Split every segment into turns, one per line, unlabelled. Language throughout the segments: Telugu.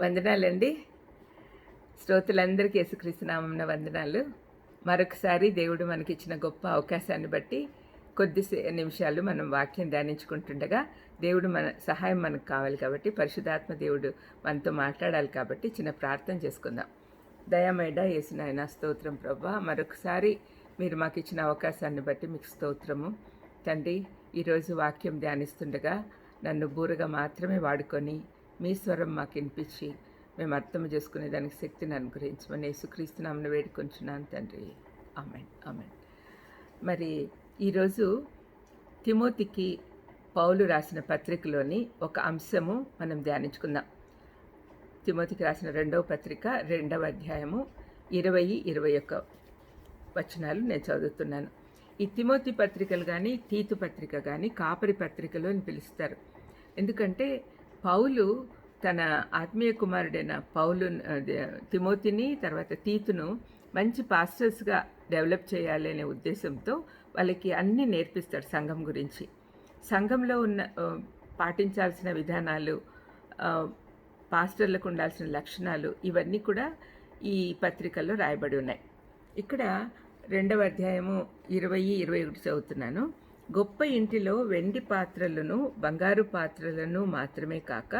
వందనాలండి. శ్రోతలందరికీ యేసుక్రీస్తునామం వందనాలు. మరొకసారి దేవుడు మనకిచ్చిన గొప్ప అవకాశాన్ని బట్టి కొద్ది నిమిషాలు మనం వాక్యం ధ్యానించుకుంటుండగా దేవుడు మన సహాయం మనకు కావాలి కాబట్టి పరిశుధాత్మ దేవుడు మనతో మాట్లాడాలి కాబట్టి చిన్న ప్రార్థన చేసుకుందాం. దయామేడ యేసునాయన స్తోత్రం ప్రభా. మరొకసారి మీరు మాకు ఇచ్చిన అవకాశాన్ని బట్టి మీకు స్తోత్రము. తండ్రి ఈరోజు వాక్యం ధ్యానిస్తుండగా నన్ను బూరగా మాత్రమే వాడుకొని మీ స్వరం మాకు వినిపించి మేము అర్థం చేసుకునే దానికి శక్తిని అనుగ్రహించమని యేసుక్రీస్తునామను వేడుకొంచున్నాను తండ్రి. ఆమెన్. ఆమెన్. మరి ఈరోజు తిమోతికి పౌలు రాసిన పత్రికలోని ఒక అంశము మనం ధ్యానించుకుందాం. తిమోతికి రాసిన రెండవ పత్రిక రెండవ అధ్యాయము ఇరవై ఇరవై ఒక్క వచనాలు నేను చదువుతున్నాను. ఈ తిమోతి పత్రికలు కానీ తీతు పత్రిక కానీ కాపరి పత్రికలు అని పిలుస్తారు. ఎందుకంటే పౌలు తన ఆత్మీయ కుమారుడైన పౌలు తిమోతిని తర్వాత తీతును మంచి పాస్టర్స్గా డెవలప్ చేయాలి అనే ఉద్దేశంతో వాళ్ళకి అన్నీ నేర్పిస్తాడు సంఘం గురించి. సంఘంలో ఉన్న పాటించాల్సిన విధానాలు పాస్టర్లకు ఉండాల్సిన లక్షణాలు ఇవన్నీ కూడా ఈ పత్రికల్లో రాయబడి ఉన్నాయి. ఇక్కడ రెండవ అధ్యాయము ఇరవై ఇరవై ఒకటి చదువుతున్నాను. గొప్ప ఇంటిలో వెండి పాత్రలను బంగారు పాత్రలను మాత్రమే కాక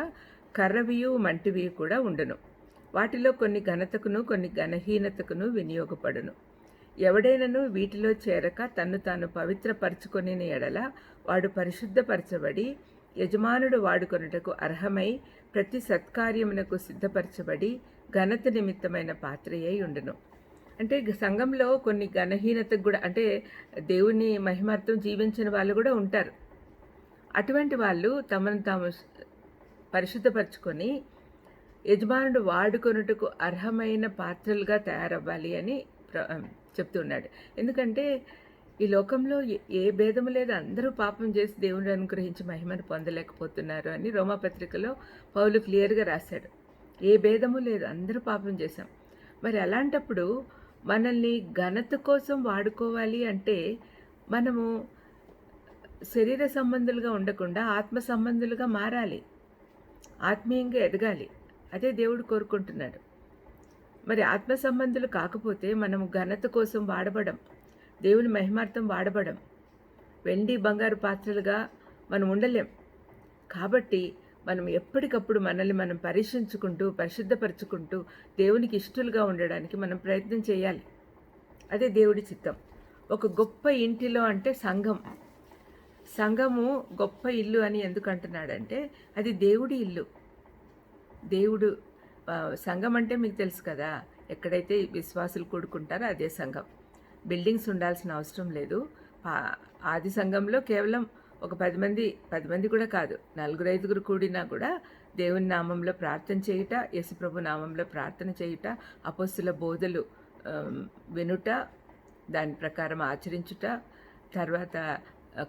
కర్రవియు మంటివి కూడా ఉండును. వాటిలో కొన్ని ఘనతకును కొన్ని ఘనహీనతకును వినియోగపడును. ఎవడైనను వీటిలో చేరక తన్ను తాను పవిత్రపరచుకొని ఎడల వాడు పరిశుద్ధపరచబడి యజమానుడు వాడుకొనుటకు అర్హమై ప్రతి సత్కార్యమునకు సిద్ధపరచబడి ఘనత నిమిత్తమైన పాత్రయై ఉండును. అంటే సంఘంలో కొన్ని ఘనహీనతకు కూడా అంటే దేవుని మహిమార్థం జీవించిన వాళ్ళు కూడా ఉంటారు. అటువంటి వాళ్ళు తమను తాము పరిశుద్ధపరచుకొని యజమానుడు వాడుకొనుటకు అర్హమైన పాత్రలుగా తయారవ్వాలి అని ప్ర చెప్తున్నాడు. ఎందుకంటే ఈ లోకంలో ఏ- ఏ భేదము లేదు. అందరూ పాపం చేసి దేవుని అనుగ్రహించి మహిమను పొందలేకపోతున్నారు అని రోమాపత్రికలో పౌలు క్లియర్గా రాశాడు. ఏ భేదము లేదు. అందరూ పాపం చేశాం. మరి అలాంటప్పుడు మనల్ని ఘనత కోసం వాడుకోవాలి అంటే మనము శరీర సంబంధులుగా ఉండకుండా ఆత్మ సంబంధులుగా మారాలి. ఆత్మీయంగా ఎదగాలి. అదే దేవుడు కోరుకుంటున్నాడు. మరి ఆత్మ సంబంధులు కాకపోతే మనము ఘనత కోసం వాడబడం దేవుని మహిమార్థం వాడబడం వెండి బంగారు పాత్రలుగా మనం ఉండలేం. కాబట్టి మనం ఎప్పటికప్పుడు మనల్ని మనం పరీక్షించుకుంటూ పరిశుద్ధపరచుకుంటూ దేవునికి ఇష్టలుగా ఉండడానికి మనం ప్రయత్నం చేయాలి. అదే దేవుడి చిత్తం. ఒక గొప్ప ఇంటిలో అంటే సంఘం. సంఘము గొప్ప ఇల్లు అని ఎందుకు అంటున్నాడంటే అది దేవుడి ఇల్లు. దేవుడు సంఘం అంటే మీకు తెలుసు కదా ఎక్కడైతే విశ్వాసులు కూడుకుంటారో అదే సంఘం. బిల్డింగ్స్ ఉండాల్సిన అవసరం లేదు. ఆది సంఘంలో కేవలం ఒక పది మంది పది మంది కూడా కాదు నలుగురు ఐదుగురు కూడినా కూడా దేవుని నామంలో ప్రార్థన చేయుట యేసుప్రభు నామంలో ప్రార్థన చేయుట అపస్సుల బోధలు వినుట దాని ప్రకారం ఆచరించుట తర్వాత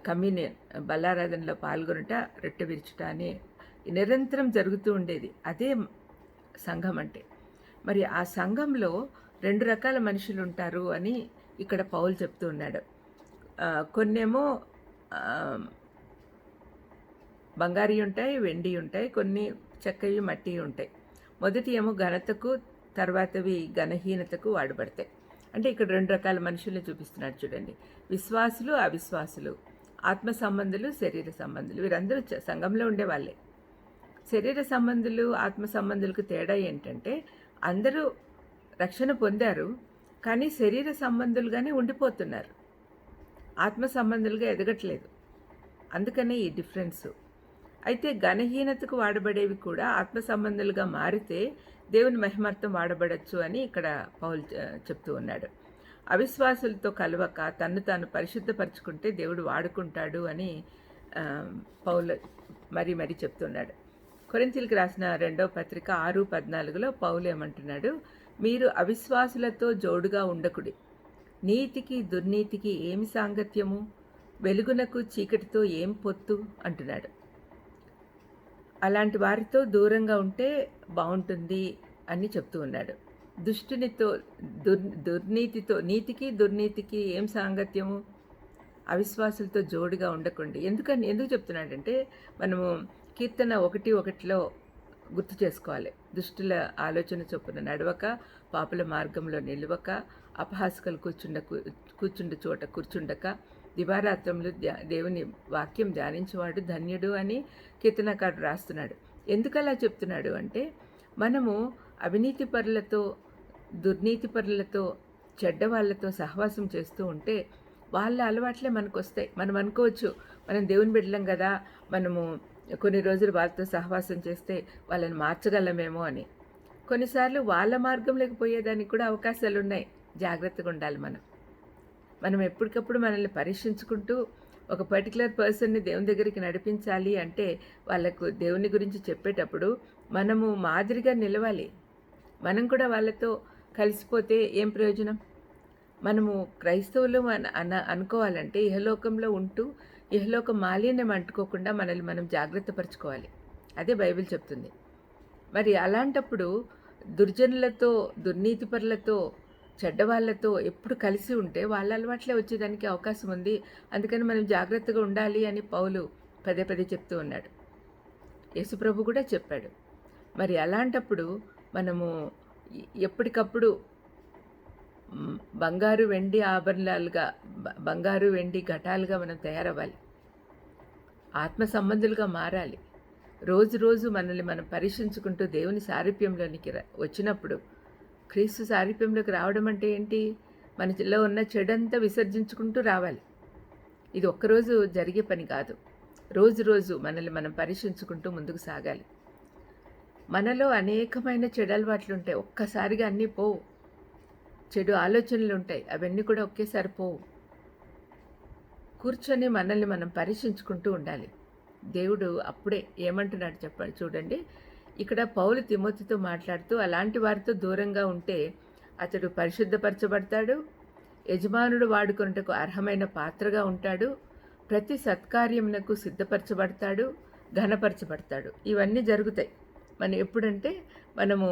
కమ్యూనియన్ బల్లారాధనలో పాల్గొనుట రెట్ట విరుచుట అని నిరంతరం జరుగుతూ ఉండేది. అదే సంఘం అంటే. మరి ఆ సంఘంలో రెండు రకాల మనుషులు ఉంటారు అని ఇక్కడ పౌలు చెప్తూ ఉన్నాడు. కొన్నేమో బంగారి ఉంటాయి వెండి ఉంటాయి కొన్ని చెక్కవి మట్టి ఉంటాయి. మొదటి ఏమో ఘనతకు తర్వాతవి ఘనహీనతకు వాడబడతాయి. అంటే ఇక్కడ రెండు రకాల మనుషుల్ని చూపిస్తున్నాడు చూడండి. విశ్వాసులు అవిశ్వాసులు. ఆత్మ సంబంధులు శరీర సంబంధులు. వీరందరూ సంఘంలో ఉండేవాళ్ళే. శరీర సంబంధులు ఆత్మ సంబంధులకు తేడా ఏంటంటే అందరూ రక్షణ పొందారు కానీ శరీర సంబంధులుగానే ఉండిపోతున్నారు. ఆత్మ సంబంధులుగా ఎదగట్లేదు. అందుకనే ఈ డిఫరెన్స్. అయితే ఘనహీనతకు వాడబడేవి కూడా ఆత్మ సంబంధాలుగా మారితే దేవుని మహిమార్థం వాడబడచ్చు అని ఇక్కడ పౌల్ చెప్తూ ఉన్నాడు. అవిశ్వాసులతో కలవక తన్ను తాను పరిశుద్ధపరచుకుంటే దేవుడు వాడుకుంటాడు అని పౌలు మరీ మరీ చెప్తున్నాడు. కొరింతీలకు రాసిన రెండవ పత్రిక ఆరు పద్నాలుగులో పౌలు ఏమంటున్నాడు? మీరు అవిశ్వాసులతో జోడుగా ఉండకుడి. నీతికి దుర్నీతికి ఏమి సాంగత్యము? వెలుగునకు చీకటితో ఏం పొత్తు? అంటున్నాడు. అలాంటి వారితో దూరంగా ఉంటే బాగుంటుంది అని చెప్తూ ఉన్నాడు. దుష్టునితో దుర్ దుర్నీతితో నీతికి దుర్నీతికి ఏం సాంగత్యము? అవిశ్వాసులతో జోడుగా ఉండకండి. ఎందుకని ఎందుకు చెప్తున్నాడంటే మనము కీర్తన ఒకటి ఒకటిలో గుర్తు చేసుకోవాలి. దుష్టుల ఆలోచన చొప్పున నడవక పాపుల మార్గంలో నిలవక అపహాసకులు కూర్చుండ కూర్చుండ చోట కూర్చుండక దివారాత్రంలో దేవుని వాక్యం ధ్యానించేవాడు ధన్యుడు అని కీర్తనకారుడు రాస్తున్నాడు. ఎందుకలా చెప్తున్నాడు అంటే మనము అవినీతి పరులతో దుర్నీతి పరులతో చెడ్డ వాళ్ళతో సహవాసం చేస్తూ ఉంటే వాళ్ళ అలవాట్లే మనకు వస్తాయి మనం అనుకోవచ్చు మనం దేవుని బిడ్డలం కదా మనము కొన్ని రోజులు వాళ్ళతో సహవాసం చేస్తే వాళ్ళని మార్చగలమేమో అని. కొన్నిసార్లు వాళ్ళ మార్గంలోకి పోయేదానికి కూడా అవకాశాలు ఉన్నాయి జాగ్రత్తగా ఉండాలి మనం. మనం ఎప్పటికప్పుడు మనల్ని పరీక్షించుకుంటూ ఒక పర్టికులర్ పర్సన్ని దేవుని దగ్గరికి నడిపించాలి అంటే వాళ్ళకు దేవుని గురించి చెప్పేటప్పుడు మనము మాదిరిగా నిలవాలి. మనం కూడా వాళ్ళతో కలిసిపోతే ఏం ప్రయోజనం? మనము క్రైస్తవులు అన అన అనుకోవాలంటే ఇహలోకంలో ఉంటూ ఇహలోక మాలిన్యం అంటుకోకుండా మనల్ని మనం జాగ్రత్త పరచుకోవాలి. అదే బైబిల్ చెప్తుంది. మరి అలాంటప్పుడు దుర్జనులతో దుర్నీతిపరులతో చెడ్డవాళ్ళతో ఎప్పుడు కలిసి ఉంటే వాళ్ళ అలవాట్లే వచ్చేదానికి అవకాశం ఉంది. అందుకని మనం జాగ్రత్తగా ఉండాలి అని పౌలు పదే పదే చెప్తూ ఉన్నాడు. యేసుప్రభు కూడా చెప్పాడు. మరి అలాంటప్పుడు మనము ఎప్పటికప్పుడు బంగారు వెండి ఆభరణాలుగా బంగారు వెండి ఘటాలుగా మనం తయారవ్వాలి. ఆత్మ సంబంధులుగా మారాలి. రోజు రోజు మనల్ని మనం పరీక్షించుకుంటూ దేవుని సారూప్యంలోనికి వచ్చినప్పుడు క్రీస్తు సారూప్యంలోకి రావడం అంటే ఏంటి? మనలో ఉన్న చెడంతా విసర్జించుకుంటూ రావాలి. ఇది ఒక్కరోజు జరిగే పని కాదు. రోజు రోజు మనల్ని మనం పరీక్షించుకుంటూ ముందుకు సాగాలి. మనలో అనేకమైన చెడు అలవాట్లు ఉంటాయి. ఒక్కసారిగా అన్నీ పోవు. చెడు ఆలోచనలు ఉంటాయి. అవన్నీ కూడా ఒకేసారి పోవు. కూర్చొని మనల్ని మనం పరీక్షించుకుంటూ ఉండాలి. దేవుడు అప్పుడే ఏమంటున్నాడు చెప్పండి? చూడండి. ఇక్కడ పౌలు తిమోతితో మాట్లాడుతూ అలాంటి వారితో దూరంగా ఉంటే అతడు పరిశుద్ధపరచబడతాడు. యజమానుడు వాడుకున్నటకు అర్హమైన పాత్రగా ఉంటాడు. ప్రతి సత్కార్యమునకు సిద్ధపరచబడతాడు ఘనపరచబడతాడు. ఇవన్నీ జరుగుతాయి. మనం ఎప్పుడంటే మనము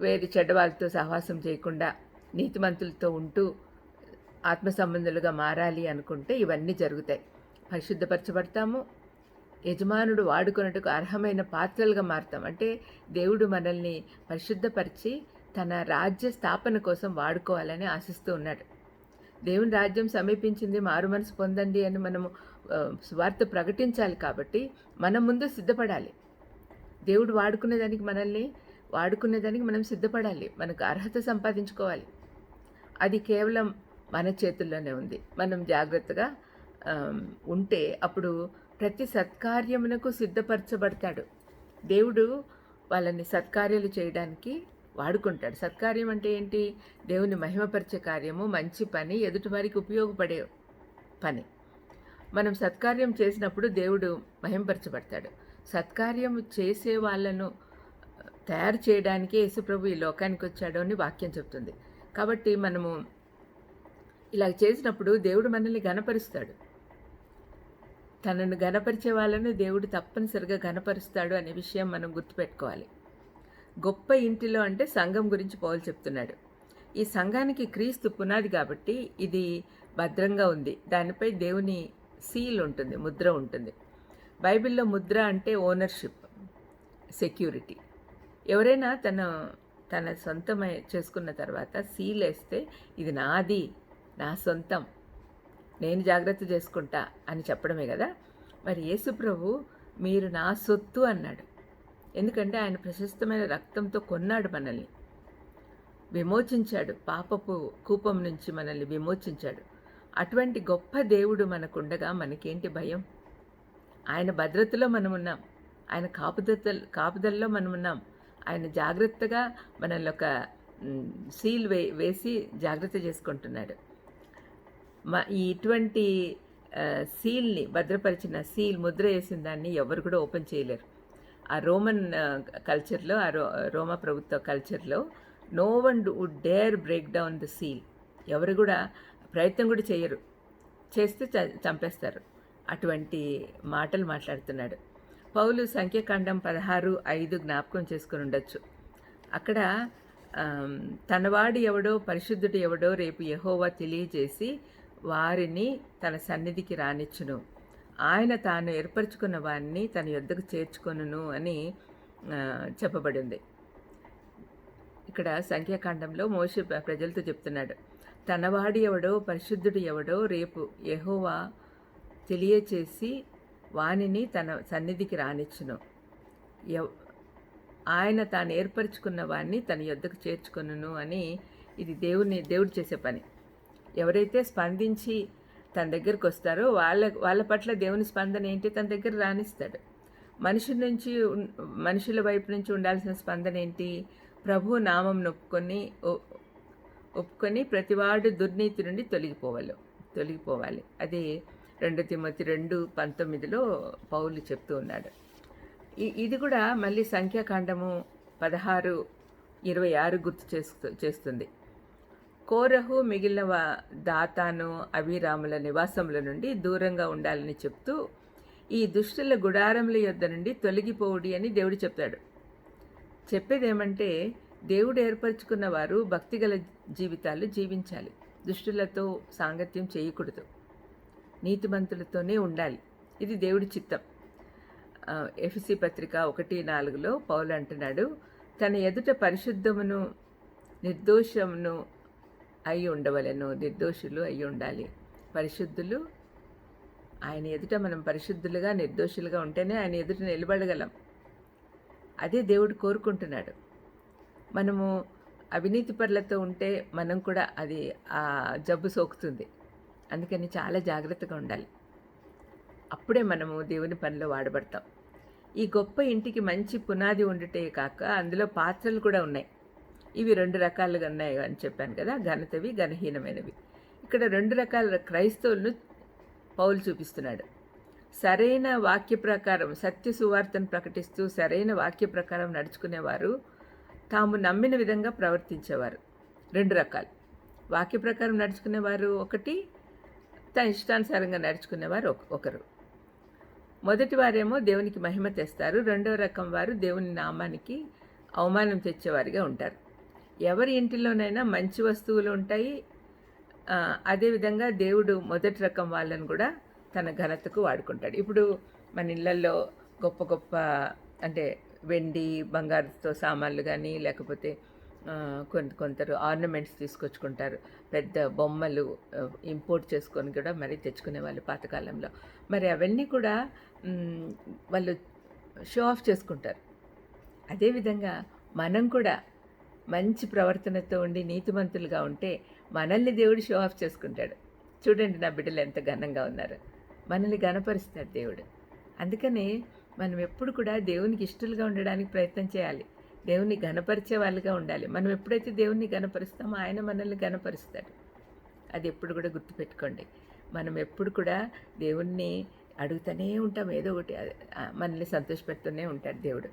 వేరే చెడ్డవాళ్ళతో సహవాసం చేయకుండా నీతిమంతులతో ఉంటూ ఆత్మ సంబంధులుగా మారాలి అనుకుంటే ఇవన్నీ జరుగుతాయి. పరిశుద్ధపరచబడతాము. యజమానుడు వాడుకున్నట్టుకు అర్హమైన పాత్రలుగా మారుతాం. అంటే దేవుడు మనల్ని పరిశుద్ధపరిచి తన రాజ్య స్థాపన కోసం వాడుకోవాలని ఆశిస్తూ ఉన్నాడు. దేవుని రాజ్యం సమీపించింది మారు మనసు పొందండి అని మనము వార్త ప్రకటించాలి కాబట్టి మనం ముందు సిద్ధపడాలి. దేవుడు వాడుకునేదానికి మనల్ని వాడుకునేదానికి మనం సిద్ధపడాలి. మనకు అర్హత సంపాదించుకోవాలి. అది కేవలం మన చేతుల్లోనే ఉంది. మనం జాగ్రత్తగా ఉంటే అప్పుడు ప్రతి సత్కార్యమునకు సిద్ధపరచబడతాడు. దేవుడు వాళ్ళని సత్కార్యాలు చేయడానికి వాడుకుంటాడు. సత్కార్యం అంటే ఏంటి? దేవుని మహిమపరిచే కార్యము మంచి పని ఎదుటి వారికి ఉపయోగపడే పని. మనం సత్కార్యం చేసినప్పుడు దేవుడు మహింపరచబడతాడు సత్కార్యం చేసే వాళ్ళను తయారు చేయడానికే యేసుప్రభు ఈ లోకానికి వచ్చాడు అని వాక్యం చెప్తుంది కాబట్టి మనము ఇలా చేసినప్పుడు దేవుడు మనల్ని గణపరుస్తాడు తనను గనపరిచే వాళ్ళను దేవుడు తప్పనిసరిగా గనపరుస్తాడు అనే విషయం మనం గుర్తుపెట్టుకోవాలి. గొప్ప ఇంటిలో అంటే సంఘం గురించి పౌలు చెప్తున్నాడు. ఈ సంఘానికి క్రీస్తు పునాది కాబట్టి ఇది భద్రంగా ఉంది. దానిపై దేవుని సీల్ ఉంటుంది ముద్ర ఉంటుంది. బైబిల్లో ముద్ర అంటే ఓనర్షిప్ సెక్యూరిటీ. ఎవరైనా తన తన సొంతమై చేసుకున్న తర్వాత సీల్ వేస్తే ఇది నాది నా సొంతం నేను జాగ్రత్త చేసుకుంటా అని చెప్పడమే కదా. మరి యేసుప్రభు మీరు నా సొత్తు అన్నాడు. ఎందుకంటే ఆయన ప్రశస్తమైన రక్తంతో కొన్నాడు మనల్ని. విమోచించాడు. పాపపు కూపం నుంచి మనల్ని విమోచించాడు. అటువంటి గొప్ప దేవుడు మనకుండగా మనకేంటి భయం? ఆయన భద్రతలో మనమున్నాం. ఆయన కాపుదత కాపుదల్లో మనమున్నాం. ఆయన జాగ్రత్తగా మనల్ని ఒక సీల్ వే వేసి జాగ్రత్త చేసుకుంటున్నాడు. ఇటువంటి సీల్ని భద్రపరిచిన సీల్ ముద్ర వేసిన దాన్ని ఎవరు కూడా ఓపెన్ చేయలేరు. ఆ రోమన్ కల్చర్లో ఆ రో రోమా ప్రభుత్వ కల్చర్లో no one would dare break down the seal. ఎవరు కూడా ప్రయత్నం కూడా చేయరు. చేస్తే చంపేస్తారు. అటువంటి మాటలు మాట్లాడుతున్నాడు. పౌలు సంఖ్యాకాండం పదహారు ఐదు జ్ఞాపకం చేసుకుని ఉండొచ్చు. అక్కడ తనవాడు ఎవడో పరిశుద్ధుడు ఎవడో రేపు యహోవా తెలియజేసి వారిని తన సన్నిధికి రానిచ్చును. ఆయన తాను ఏర్పరచుకున్న వారిని తన యుద్ధకు చేర్చుకొనును అని చెప్పబడింది. ఇక్కడ సంఖ్యాకాండంలో మోషే ప్రజలతో చెప్తున్నాడు. తనవాడి ఎవడో పరిశుద్ధుడు ఎవడో రేపు యహోవా తెలియచేసి వానిని తన సన్నిధికి రానిచ్చును. ఎవ్- ఆయన తాను ఏర్పరచుకున్న వాడిని తన యొద్దకు చేర్చుకొనును అని ఇది దేవుని దేవుడు చేసే పని. ఎవరైతే స్పందించి తన దగ్గరికి వస్తారో వాళ్ళ వాళ్ళ పట్ల దేవుని స్పందన ఏంటి తన దగ్గర రాణిస్తాడు. మనుషుల నుంచి మనుషుల వైపు నుంచి ఉండాల్సిన స్పందన ఏంటి? ప్రభు నామం నొప్పుకొని ఒ- ఒప్పుకొని ప్రతివాడు దుర్నీతి నుండి తొలగిపోవాలి తొలగిపోవాలి. అది రెండు తిమ్మతి రెండు పంతొమ్మిదిలో పౌలు చెప్తూ ఉన్నాడు. ఇది కూడా మళ్ళీ సంఖ్యాకాండము పదహారు ఇరవై ఆరు గుర్తు చేస్తూ చేస్తుంది. కోరహు మిగిలిన దాతాను అభిరాముల నివాసముల నుండి దూరంగా ఉండాలని చెప్తూ ఈ దుష్టుల గుడారముల యొద్ద నుండి తొలగిపోవుడి అని దేవుడు చెప్తాడు. చెప్పేదేమంటే దేవుడు ఏర్పరచుకున్న వారు భక్తిగల జీవితాలు జీవించాలి. దుష్టులతో సాంగత్యం చేయకూడదు. నీతిమంతులతోనే ఉండాలి. ఇది దేవుడి చిత్తం. ఎఫ్సి పత్రిక ఒకటి నాలుగులో పౌలు అంటున్నాడు తన ఎదుట పరిశుద్ధమును నిర్దోషమును అయి ఉండవలెను నిర్దోషులు అయి ఉండాలి. పరిశుద్ధులు ఆయన ఎదుట మనం పరిశుద్ధులుగా నిర్దోషులుగా ఉంటేనే ఆయన ఎదుట నిలబడగలం. అదే దేవుడు కోరుకుంటున్నాడు. మనము అవినీతి పరులతో ఉంటే మనం కూడా అది ఆ జబ్బు సోకుతుంది. అందుకని చాలా జాగ్రత్తగా ఉండాలి. అప్పుడే మనము దేవుని పనిలో వాడబడతాం. ఈ గొప్ప ఇంటికి మంచి పునాది ఉండుటే కాక అందులో పాత్రలు కూడా ఉన్నాయి. ఇవి రెండు రకాలుగా ఉన్నాయి అని చెప్పాను కదా ఘనతవి ఘనహీనమైనవి. ఇక్కడ రెండు రకాల క్రైస్తవులను పౌలు చూపిస్తున్నాడు. సరైన వాక్య ప్రకారం సత్య సువార్తను ప్రకటిస్తూ సరైన వాక్య ప్రకారం నడుచుకునేవారు తాము నమ్మిన విధంగా ప్రవర్తించేవారు. రెండు రకాలు. వాక్య ప్రకారం నడుచుకునేవారు ఒకటి తన ఇష్టానుసారంగా నడుచుకునేవారు ఒకరు. మొదటి వారేమో దేవునికి మహిమ తెస్తారు రెండవ రకం వారు దేవుని నామానికి అవమానం తెచ్చేవారిగా ఉంటారు. ఎవరి ఇంటిలోనైనా మంచి వస్తువులు ఉంటాయి. అదేవిధంగా దేవుడు మొదటి రకం వాళ్ళని కూడా తన ఘనతకు వాడుకుంటాడు. ఇప్పుడు మన ఇళ్ళల్లో గొప్ప గొప్ప అంటే వెండి బంగారుతో సామాన్లు కానీ లేకపోతే కొంత కొందరు ఆర్నమెంట్స్ తీసుకొచ్చుకుంటారు. పెద్ద బొమ్మలు ఇంపోర్ట్ చేసుకొని కూడా మరి తెచ్చుకునే వాళ్ళు పాతకాలంలో. మరి అవన్నీ కూడా వాళ్ళు షో ఆఫ్ చేసుకుంటారు. అదేవిధంగా మనం కూడా మంచి ప్రవర్తనతో ఉండి నీతిమంతులుగా ఉంటే మనల్ని దేవుడు షో ఆఫ్ చేసుకుంటాడు. చూడండి నా బిడ్డలు ఎంత ఘనంగా ఉన్నారు. మనల్ని గనపరుస్తాడు దేవుడు. అందుకనే మనం ఎప్పుడు కూడా దేవునికి ఇష్టలుగా ఉండడానికి ప్రయత్నం చేయాలి. దేవుని ఘనపరిచే వాళ్ళుగా ఉండాలి. మనం ఎప్పుడైతే దేవుణ్ణి గనపరుస్తామో ఆయన మనల్ని గణపరుస్తాడు అది ఎప్పుడు కూడా గుర్తుపెట్టుకోండి. మనం ఎప్పుడు కూడా దేవుణ్ణి అడుగుతూనే ఉంటాం. ఏదో ఒకటి మనల్ని సంతోషపెడుతూనే ఉంటాడు దేవుడు.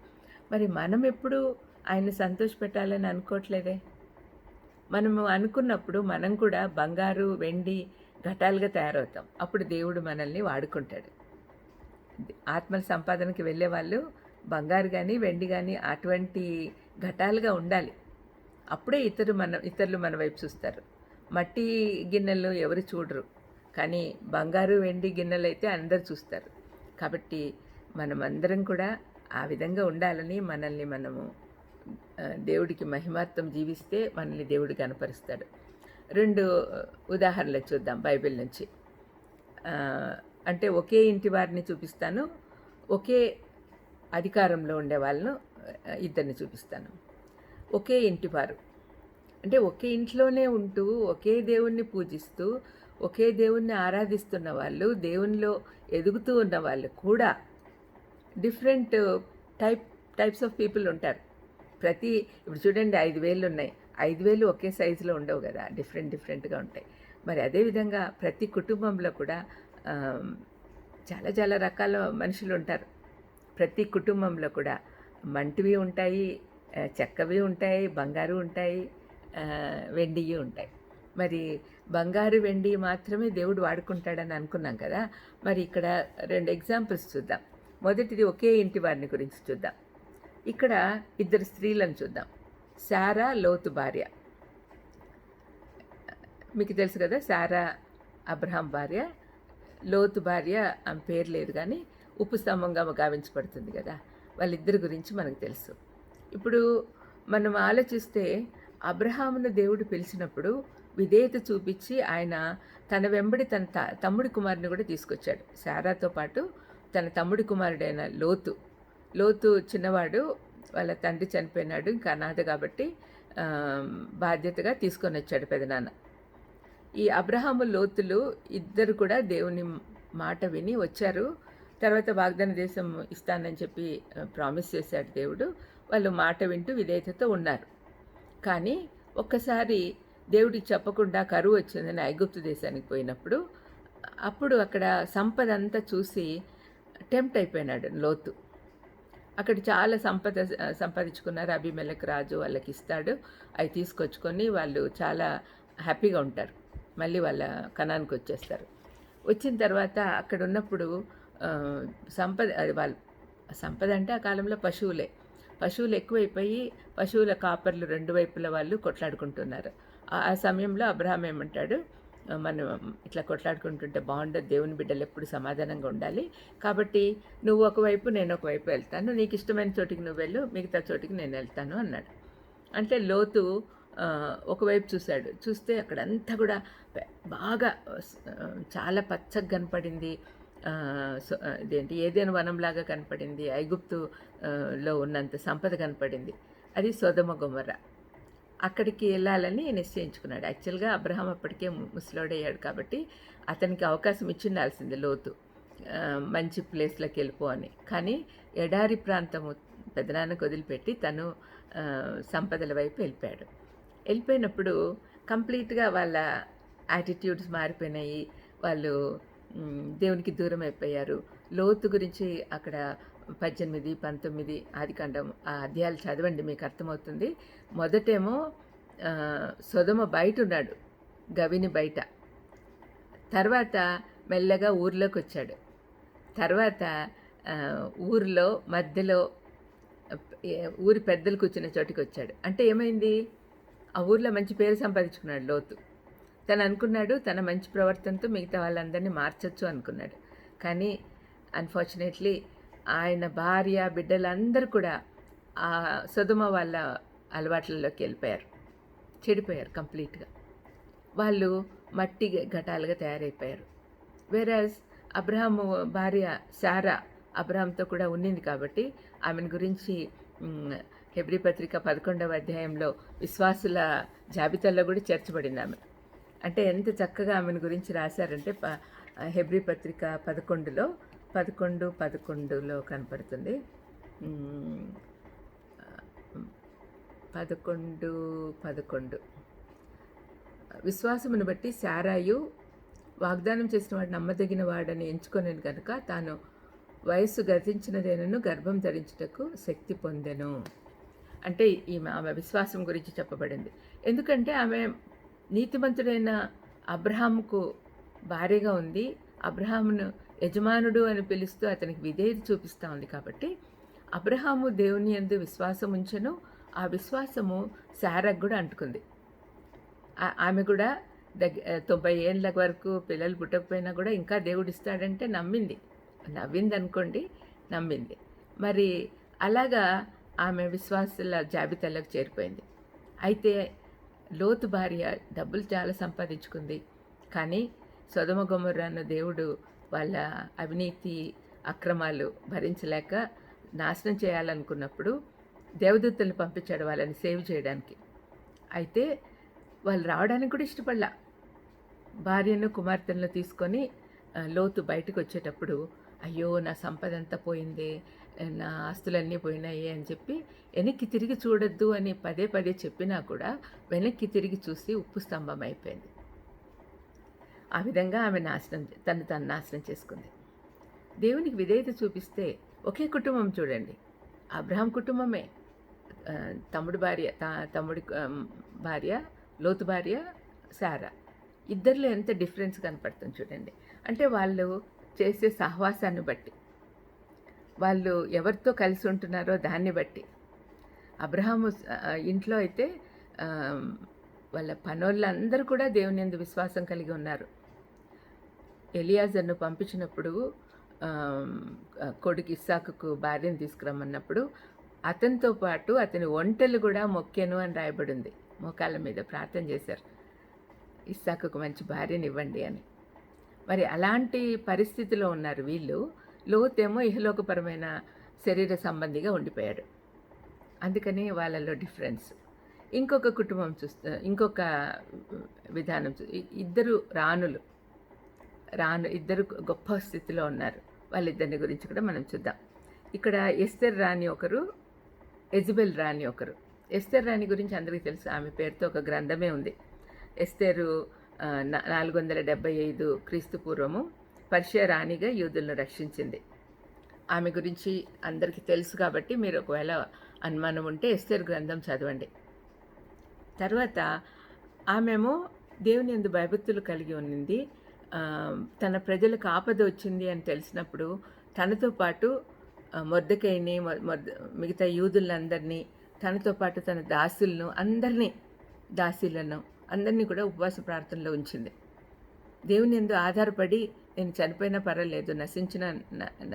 మరి మనం ఎప్పుడు ఆయన సంతోష పెట్టాలని అనుకోవట్లేదే. మనము అనుకున్నప్పుడు మనం కూడా బంగారు వెండి ఘటాలుగా తయారవుతాం. అప్పుడు దేవుడు మనల్ని వాడుకుంటాడు. ఆత్మల సంపాదనకి వెళ్ళే వాళ్ళు బంగారు కానీ వెండి కానీ అటువంటి ఘటాలుగా ఉండాలి. అప్పుడే ఇతరు మన ఇతరులు మన వైపు చూస్తారు. మట్టి గిన్నెలు ఎవరు చూడరు. కానీ బంగారు వెండి గిన్నెలు అయితే అందరు చూస్తారు. కాబట్టి మనమందరం కూడా ఆ విధంగా ఉండాలని మనల్ని మనము దేవుడికి మహిమార్థం జీవిస్తే మనల్ని దేవుడు కనపరుస్తాడు. రెండు ఉదాహరణలు చూద్దాం బైబిల్ నుంచి. అంటే ఒకే ఇంటి వారిని చూపిస్తాను ఒకే అధికారంలో ఉండే వాళ్ళను ఇద్దరిని చూపిస్తాను. ఒకే ఇంటివారు అంటే ఒకే ఇంట్లోనే ఉంటూ ఒకే దేవుణ్ణి పూజిస్తూ ఒకే దేవుణ్ణి ఆరాధిస్తున్న వాళ్ళు దేవునిలో ఎదుగుతూ ఉన్న వాళ్ళు కూడా different type types of people ఉంటారు. ప్రతి ఇప్పుడు చూడండి ఐదు వేలు ఉన్నాయి. ఐదు వేలు ఒకే సైజులో ఉండవు కదా. డిఫరెంట్ డిఫరెంట్గా ఉంటాయి. మరి అదేవిధంగా ప్రతి కుటుంబంలో కూడా చాలా చాలా రకాల మనుషులు ఉంటారు. ప్రతి కుటుంబంలో కూడా మంటివి ఉంటాయి చెక్కవి ఉంటాయి బంగారు ఉంటాయి వెండివి ఉంటాయి. మరి బంగారు వెండి మాత్రమే దేవుడు వాడుకుంటాడని అనుకున్నాం కదా. మరి ఇక్కడ రెండు ఎగ్జాంపుల్స్ చూద్దాం. మొదటిది ఒకే ఇంటి వారిని గురించి చూద్దాం. ఇక్కడ ఇద్దరు స్త్రీలను చూద్దాం. శారా లోతు భార్య. మీకు తెలుసు కదా సారా అబ్రహాం భార్య. లోతు భార్య ఆమె పేరు లేదు కానీ ఉప్పు స్తంభంగా గావించబడుతుంది కదా. వాళ్ళిద్దరి గురించి మనకు తెలుసు. ఇప్పుడు మనం ఆలోచిస్తే అబ్రహామును దేవుడు పిలిచినప్పుడు విధేయత చూపించి ఆయన తన వెంబడి తన త- తమ్ముడి కుమారుని కూడా తీసుకొచ్చాడు. శారాతో పాటు తన తమ్ముడి కుమారుడైన లోతు లోతు చిన్నవాడు వాళ్ళ తండ్రి చనిపోయినాడు ఇంకా అనాథ కాబట్టి బాధ్యతగా తీసుకొని వచ్చాడు పెదనాన్న. ఈ అబ్రహాము లోతులు ఇద్దరు కూడా దేవుని మాట విని వచ్చారు. తర్వాత వాగ్దాన దేశం ఇస్తానని చెప్పి ప్రామిస్ చేశాడు దేవుడు. వాళ్ళు మాట వింటూ విధేయతతో ఉన్నారు. కానీ ఒక్కసారి దేవుడికి చెప్పకుండా కరువు వచ్చిందని ఐగుప్తు దేశానికి పోయినప్పుడు అప్పుడు అక్కడ సంపద అంతా చూసి టెంప్ట్ అయిపోయినాడు లోతు. అక్కడ చాలా సంపద సంపాదించుకున్నారు. అభిమలక్ రాజు వాళ్ళకి ఇస్తాడు. అవి తీసుకొచ్చుకొని వాళ్ళు చాలా హ్యాపీగా ఉంటారు. మళ్ళీ వాళ్ళ కణానికి వచ్చేస్తారు. వచ్చిన తర్వాత అక్కడ ఉన్నప్పుడు సంపద అది వాళ్ళ సంపద అంటే ఆ కాలంలో పశువులే. పశువులు ఎక్కువైపోయి పశువుల కాపర్లు రెండు వైపుల వాళ్ళు కొట్లాడుకుంటున్నారు. ఆ- సమయంలో అబ్రహాం ఏమంటాడు? మనం ఇట్లా కొట్లాడుకుంటుంటే బాగుండదు దేవుని బిడ్డలు ఎప్పుడు సమాధానంగా ఉండాలి. కాబట్టి నువ్వు ఒకవైపు నేను ఒకవైపు వెళ్తాను. నీకు ఇష్టమైన చోటికి నువ్వు వెళ్ళు మిగతా చోటికి నేను వెళ్తాను అన్నాడు. అంటే లోతు ఒకవైపు చూశాడు. చూస్తే అక్కడంతా కూడా బాగా చాలా పచ్చగా కనపడింది. సో- ఇదేంటి ఏదైనా వనంలాగా కనపడింది. ఐగుప్తులో ఉన్నంత సంపద కనపడింది. అది సోదమ గుమర్ర. అక్కడికి వెళ్ళాలని నిశ్చయించుకున్నాడు. యాక్చువల్గా అబ్రహాం అప్పటికే ముసలోడయ్యాడు కాబట్టి అతనికి అవకాశం ఇచ్చిండాల్సింది లోతు. మంచి ప్లేస్లోకి వెళ్ళిపో అని. కానీ ఎడారి ప్రాంతము పెదనాన్నకు వదిలిపెట్టి తను సంపదల వైపు వెళ్ళిపోయాడు. వెళ్ళిపోయినప్పుడు కంప్లీట్గా వాళ్ళ యాటిట్యూడ్స్ మారిపోయినాయి. వాళ్ళు దేవునికి దూరం అయిపోయారు. లోతు గురించి అక్కడ పద్దెనిమిది పంతొమ్మిది ఆదికాండం ఆ అధ్యాయాలు చదవండి మీకు అర్థమవుతుంది. మొదటేమో సొదమ బయట ఉన్నాడు గవిని బయట. తర్వాత మెల్లగా ఊర్లోకి వచ్చాడు తర్వాత ఊరిలో మధ్యలో ఊరి పెద్దలు కూర్చున్న చోటికి వచ్చాడు అంటే ఏమైంది? ఆ ఊర్లో మంచి పేరు సంపాదించుకున్నాడు లోతు. తను అనుకున్నాడు తన మంచి ప్రవర్తనతో మిగతా వాళ్ళందరినీ మార్చొచ్చు అనుకున్నాడు. కానీ అన్ఫార్చునేట్లీ ఆయన భార్య బిడ్డలందరూ కూడా ఆ సుధుమ వాళ్ళ అలవాట్లలోకి వెళ్ళిపోయారు. చెడిపోయారు కంప్లీట్గా. వాళ్ళు మట్టి ఘటాలుగా తయారైపోయారు. వేరాజ్ అబ్రహాము భార్య సారా అబ్రహాంతో కూడా ఉండింది కాబట్టి ఆమెను గురించి హెబ్రి హెబ్రీ పత్రిక పదకొండవ అధ్యాయంలో విశ్వాసుల జాబితాలో కూడా చేర్చబడింది ఆమె. అంటే ఎంత చక్కగా ఆమెను గురించి రాశారంటే ప హెబ్రీ పత్రిక పదకొండులో పదకొండు పదకొండులో కనపడుతుంది. పదకొండు పదకొండు. విశ్వాసమును బట్టి సారాయు వాగ్దానం చేసిన వాడు నమ్మదగిన వాడని ఎంచుకొని కనుక తాను వయస్సు గతించినదేనను గర్భం ధరించుటకు శక్తి పొందెను. అంటే ఈమె ఆమె విశ్వాసం గురించి చెప్పబడింది. ఎందుకంటే ఆమె నీతిమంతుడైన అబ్రహాముకు భార్యగా ఉంది. అబ్రహామును యజమానుడు అని పిలుస్తూ అతనికి విధేయత చూపిస్తూ ఉంది కాబట్టి అబ్రహాము దేవుని యందు విశ్వాసం ఉంచను. ఆ విశ్వాసము శారకు కూడా అంటుకుంది. ఆమె కూడా దగ్గ తొంభై ఏళ్ళ వరకు పిల్లలు పుట్టకపోయినా కూడా ఇంకా దేవుడు ఇస్తాడంటే నమ్మింది. నవ్వింది అనుకోండి నమ్మింది. మరి అలాగా ఆమె విశ్వాసుల జాబితాలోకి చేరిపోయింది. అయితే లోతు భార్య డబ్బులు చాలా సంపాదించుకుంది. కానీ సొదమ అన్న దేవుడు వాళ్ళ అవినీతి అక్రమాలు భరించలేక నాశనం చేయాలనుకున్నప్పుడు దేవదూతలను పంపించాడు వాళ్ళని సేవ్ చేయడానికి. అయితే వాళ్ళు రావడానికి కూడా ఇష్టపడలా. భార్యను కుమార్తెలను తీసుకొని లోతు బయటకు వచ్చేటప్పుడు అయ్యో నా సంపద అంతా పోయింది? నా ఆస్తులన్నీ పోయినాయి? అని చెప్పి వెనక్కి తిరిగి చూడొద్దు అని పదే పదే చెప్పినా కూడా వెనక్కి తిరిగి చూసి ఉప్పు స్తంభం అయిపోయింది. ఆ విధంగా ఆమె నాశనం తను తను నాశనం చేసుకుంది. దేవునికి విధేయత చూపిస్తే ఒకే కుటుంబం చూడండి. అబ్రహాం కుటుంబమే. తమ్ముడు భార్య తమ్ముడి భార్య లోతు భార్య సారా. ఇద్దరిలో ఎంత డిఫరెన్స్ కనపడుతుంది చూడండి. అంటే వాళ్ళు చేసే సహవాసాన్ని బట్టి. వాళ్ళు ఎవరితో కలిసి ఉంటున్నారో దాన్ని బట్టి. అబ్రహాము ఇంట్లో అయితే వాళ్ళ పనోళ్ళందరూ కూడా దేవుని ఎందు విశ్వాసం కలిగి ఉన్నారు. ఎలియాజర్ను పంపించినప్పుడు కొడుకు ఇస్సాకుకు భార్యను తీసుకురమ్మన్నప్పుడు అతనితో పాటు అతని ఒంటెలు కూడా మొక్కెను అని రాయబడి ఉంది మోకాళ్ళ మీద ప్రార్థన చేశారు. ఇస్సాకుకు మంచి భార్యని ఇవ్వండి అని. మరి అలాంటి పరిస్థితిలో ఉన్నారు వీళ్ళు. లోతేమో ఇహలోకపరమైన శరీర సంబంధిగా ఉండిపోయాడు. అందుకని వాళ్ళలో డిఫరెన్స్. ఇంకొక కుటుంబం చూస్తే ఇంకొక విధానం చూ- ఇద్దరు రాణులు. రాను ఇద్దరు గొప్ప స్థితిలో ఉన్నారు. వాళ్ళిద్దరిని గురించి కూడా మనం చూద్దాం. ఇక్కడ ఎస్తర్ రాణి ఒకరు ఎజబెల్ రాణి ఒకరు. ఎస్తర్ రాణి గురించి అందరికీ తెలుసు ఆమె పేరుతో ఒక గ్రంథమే ఉంది. ఎస్తేరు నాలుగు వందల డెబ్బై ఐదు క్రీస్తు పూర్వము పర్షియా రాణిగా యూదులను రక్షించింది. ఆమె గురించి అందరికీ తెలుసు కాబట్టి మీరు ఒకవేళ అనుమానం ఉంటే ఎస్తేరు గ్రంథం చదవండి. తర్వాత ఆమెమో దేవుని ఎందు భయభక్తులు కలిగి ఉన్నింది తన ప్రజలకు ఆపద వచ్చింది అని తెలిసినప్పుడు తనతో పాటు మొద్దకైని మొర్దకైని మిగతా యూదులందరినీ తనతో పాటు తన దాసులను అందరినీ దాసీలను అందరినీ కూడా ఉపవాస ప్రార్థనలో ఉంచింది. దేవుని ఎందు ఆధారపడి నేను చనిపోయినా పర్వాలేదు నశించిన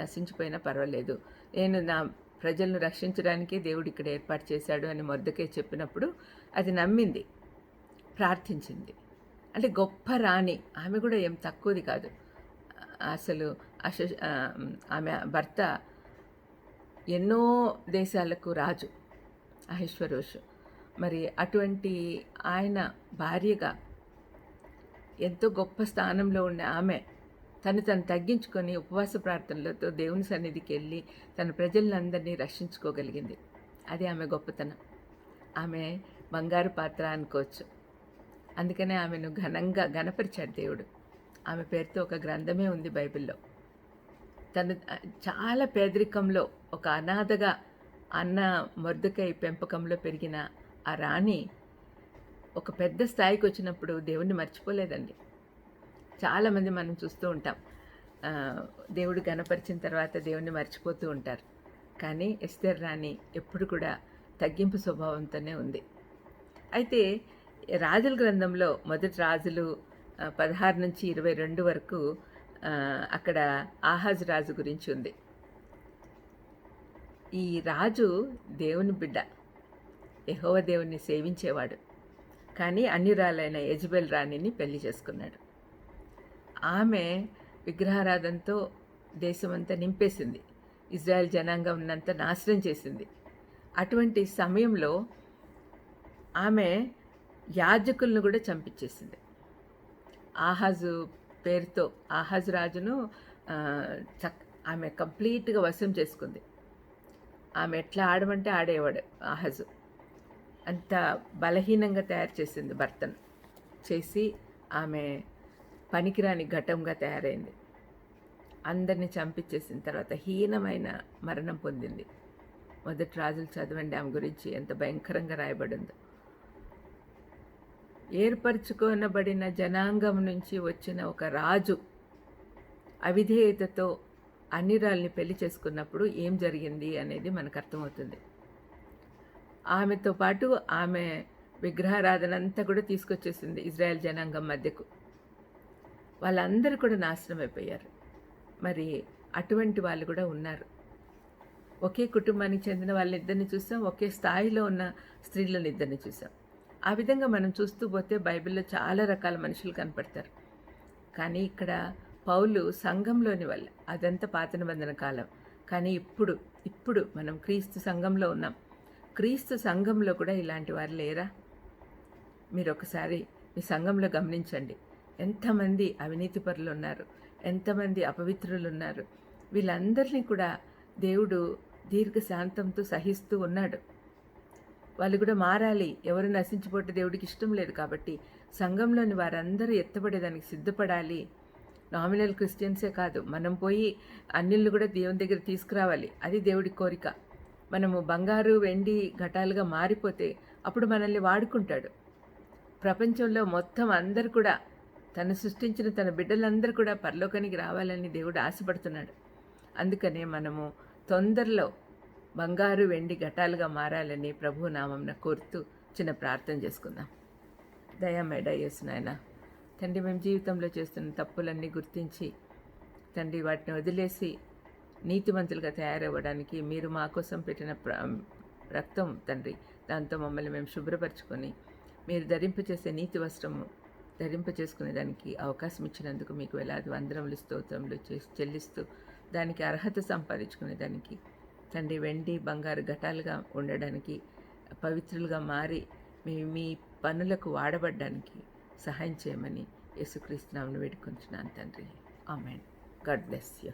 నశించిపోయినా పర్వాలేదు. నేను నా ప్రజలను రక్షించడానికి దేవుడు ఇక్కడ ఏర్పాటు చేశాడు అని మొద్దకే చెప్పినప్పుడు అది నమ్మింది ప్రార్థించింది. అంటే గొప్ప రాణి. ఆమె కూడా ఏం తక్కువది కాదు. అసలు అశ ఆమె భర్త ఎన్నో దేశాలకు రాజు. అహేశ్వరోషు. మరి అటువంటి ఆయన భార్యగా ఎంతో గొప్ప స్థానంలో ఉన్న ఆమె తను తను తగ్గించుకొని ఉపవాస ప్రార్థనలతో దేవుని సన్నిధికి వెళ్ళి తన ప్రజలందరినీ రక్షించుకోగలిగింది. అది ఆమె గొప్పతనం. ఆమె బంగారు పాత్ర అనుకోవచ్చు. అందుకనే ఆమెను ఘనంగా గణపరిచాడు దేవుడు. ఆమె పేరుతో ఒక గ్రంథమే ఉంది బైబిల్లో. తను చాలా పేదరికంలో ఒక అనాథగా అన్న మర్దుకై పెంపకంలో పెరిగిన ఆ రాణి ఒక పెద్ద స్థాయికి వచ్చినప్పుడు దేవుణ్ణి మర్చిపోలేదండి. చాలామంది మనం చూస్తూ ఉంటాం. దేవుడు గణపరిచిన తర్వాత దేవుణ్ణి మర్చిపోతూ ఉంటారు. కానీ ఎస్తేర్ రాణి ఎప్పుడు కూడా తగ్గింపు స్వభావంతోనే ఉంది. అయితే రాజుల గ్రంథంలో మొదటి రాజులు పదహారు నుంచి ఇరవై రెండు వరకు అక్కడ ఆహాజ్ రాజు గురించి ఉంది. ఈ రాజు దేవుని బిడ్డ యహోవ దేవుణ్ణి సేవించేవాడు. కానీ అన్యురాలైన యజబెల్ రాణిని పెళ్ళి చేసుకున్నాడు. ఆమె విగ్రహారాధనతో దేశమంతా నింపేసింది. ఇజ్రాయెల్ జనాంగం ఉన్నంత నాశనం చేసింది. అటువంటి సమయంలో ఆమె యాజకులను కూడా చంపించేసింది. ఆహాజు పేరుతో ఆహాజు రాజును చక్ ఆమె కంప్లీట్గా వశం చేసుకుంది. ఆమె ఎట్లా ఆడమంటే ఆడేవాడు ఆహాజు. అంత బలహీనంగా తయారు చేసింది భర్తను. చేసి ఆమె పనికిరాని ఘటంగా తయారైంది. అందరిని చంపించేసిన తర్వాత హీనమైన మరణం పొందింది. మొదటి రాజులు చదవండి ఆమె గురించి ఎంత భయంకరంగా రాయబడిందో. ఏర్పరచుకొనబడిన జనాంగం నుంచి వచ్చిన ఒక రాజు అవిధేయతతో అన్నిరాల్ని పెళ్ళి చేసుకున్నప్పుడు ఏం జరిగింది అనేది మనకు అర్థమవుతుంది. ఆమెతో పాటు ఆమె విగ్రహారాధన అంతా కూడా తీసుకొచ్చేసింది ఇజ్రాయెల్ జనాంగం మధ్యకు. వాళ్ళందరూ కూడా నాశనం అయిపోయారు. మరి అటువంటి వాళ్ళు కూడా ఉన్నారు. ఒకే కుటుంబానికి చెందిన వాళ్ళిద్దరిని చూసాం ఒకే స్థాయిలో ఉన్న స్త్రీలను ఇద్దరిని చూసాం. ఆ విధంగా మనం చూస్తూ పోతే బైబిల్లో చాలా రకాల మనుషులు కనపడతారు. కానీ ఇక్కడ పౌలు సంఘంలోని వల్ల అదంతా పాత నిబంధన కాలం. కానీ ఇప్పుడు ఇప్పుడు మనం క్రీస్తు సంఘంలో ఉన్నాం. క్రీస్తు సంఘంలో కూడా ఇలాంటి వారు లేరా? మీరు ఒకసారి మీ సంఘంలో గమనించండి. ఎంతమంది అవినీతి పరులు ఉన్నారు ఎంతమంది అపవిత్రులు ఉన్నారు. వీళ్ళందరినీ కూడా దేవుడు దీర్ఘశాంతంతో సహిస్తూ ఉన్నాడు. వాళ్ళు కూడా మారాలి. ఎవరు నశించిపోతే దేవుడికి ఇష్టం లేదు కాబట్టి సంఘంలోని వారందరూ ఎత్తపడేదానికి సిద్ధపడాలి. నామినల్ క్రిస్టియన్సే కాదు. మనం పోయి అన్నిళ్ళు కూడా దేవుని దగ్గర తీసుకురావాలి. అది దేవుడి కోరిక. మనము బంగారు వెండి ఘటాలుగా మారిపోతే అప్పుడు మనల్ని వాడుకుంటాడు. ప్రపంచంలో మొత్తం అందరు కూడా తను సృష్టించిన తన బిడ్డలందరూ కూడా పరలోకానికి రావాలని దేవుడు ఆశపడుతున్నాడు. అందుకనే మనము తొందరలో బంగారు వెండి ఘటాలుగా మారాలని ప్రభు నామంన కోరుతూ చిన్న ప్రార్థన చేసుకుందాం. దయా మేడ నాయన తండ్రి మేము జీవితంలో చేస్తున్న తప్పులన్నీ గుర్తించి తండ్రి వాటిని వదిలేసి నీతిమంతులుగా తయారవ్వడానికి మీరు మా కోసం పెట్టిన ప్ర రక్తం తండ్రి దాంతో మమ్మల్ని మేము శుభ్రపరచుకొని మీరు ధరింపచేసే నీతి వస్త్రము ధరింపచేసుకునే దానికి అవకాశం ఇచ్చినందుకు మీకు వేలాది వందరములు స్తోత్రములు చేసి చెల్లిస్తూ దానికి అర్హత సంపాదించుకునే దానికి తండ్రి వెండి బంగారు ఘటాలుగా ఉండడానికి పవిత్రులుగా మారి మీ మీ పనులకు వాడబడ్డానికి సహాయం చేయమని యేసుక్రీస్తునామను వేడుకుంటున్నాను తండ్రి. ఆమెన్. God bless you.